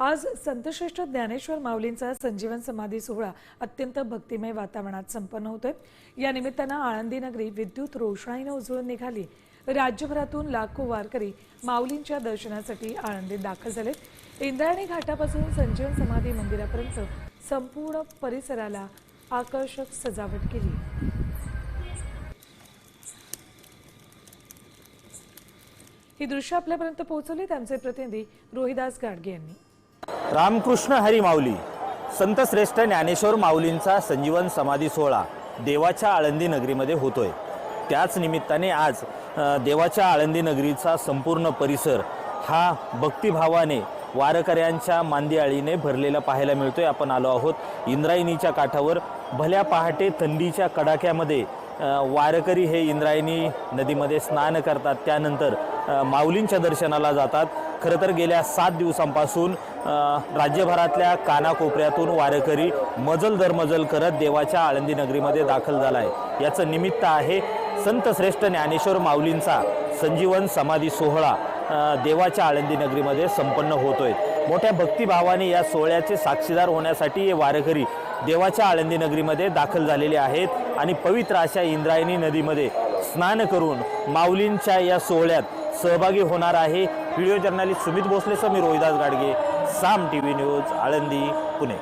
आज संतश्रेष्ठ ज्ञानेश्वर माऊलींचा संजीवन समाधी सोहळा अत्यंत भक्तिमय वातावरणात संपन्न होतोय. या निमित्तानं आळंदी नगरी विद्युत रोषणाईनं उजळून निघाली. राज्यभरातून लाखो वारकरी माऊलींच्या दर्शनासाठी आळंदीत दाखल झालेत इंद्रायणी घाटापासून संजीवन समाधी मंदिरापर्यंत संपूर्ण परिसराला आकर्षक सजावट केली. ही दृश्य आपल्यापर्यंत पोहोचवली त्यांचे प्रतिनिधी रोहिदास गाडगे यांनी. रामकृष्ण हरी माऊली संत श्रेष्ठ ज्ञानेश्वर माऊलींचा संजीवन समाधी सोहळा देवाच्या आळंदी नगरीमध्ये होतोय. त्याच निमित्ताने आज देवाच्या आळंदी नगरीचा संपूर्ण परिसर हा भक्तिभावाने वारकऱ्यांच्या मांदियाळीने भरलेला पाहायला मिळतोय. आपण आलो आहोत इंद्रायणीच्या काठावर. भल्या पहाटे थंडीच्या कडाक्यामध्ये वारकरी हे इंद्रायणी नदीमध्ये स्नान करतात. त्यानंतर माऊलींच्या दर्शनाला जातात. खरं तर गेल्या सात दिवसांपासून राज्यभरातल्या कानाकोपऱ्यातून वारकरी मजल दरमजल करत देवाच्या आळंदी नगरीमध्ये दाखल झाला आहे याचं निमित्त आहे संत श्रेष्ठ ज्ञानेश्वर माऊलींचा संजीवन समाधी सोहळा. देवाच्या आळंदी नगरीमध्ये संपन्न होतोय. मोठ्या भक्तिभावाने या सोहळ्याचे साक्षीदार होण्यासाठी हे वारकरी देवाच्या आळंदी नगरीमध्ये दाखल झालेले आहेत आणि पवित्र अशा इंद्रायणी नदीमध्ये स्नान करून माऊलींच्या या सोहळ्यात सहभागी होणार आहे. व्हिडिओ जर्नलिस्ट सुमित भोसलेसह मी Rohidas Gadge Saam T V news Alandi Pune.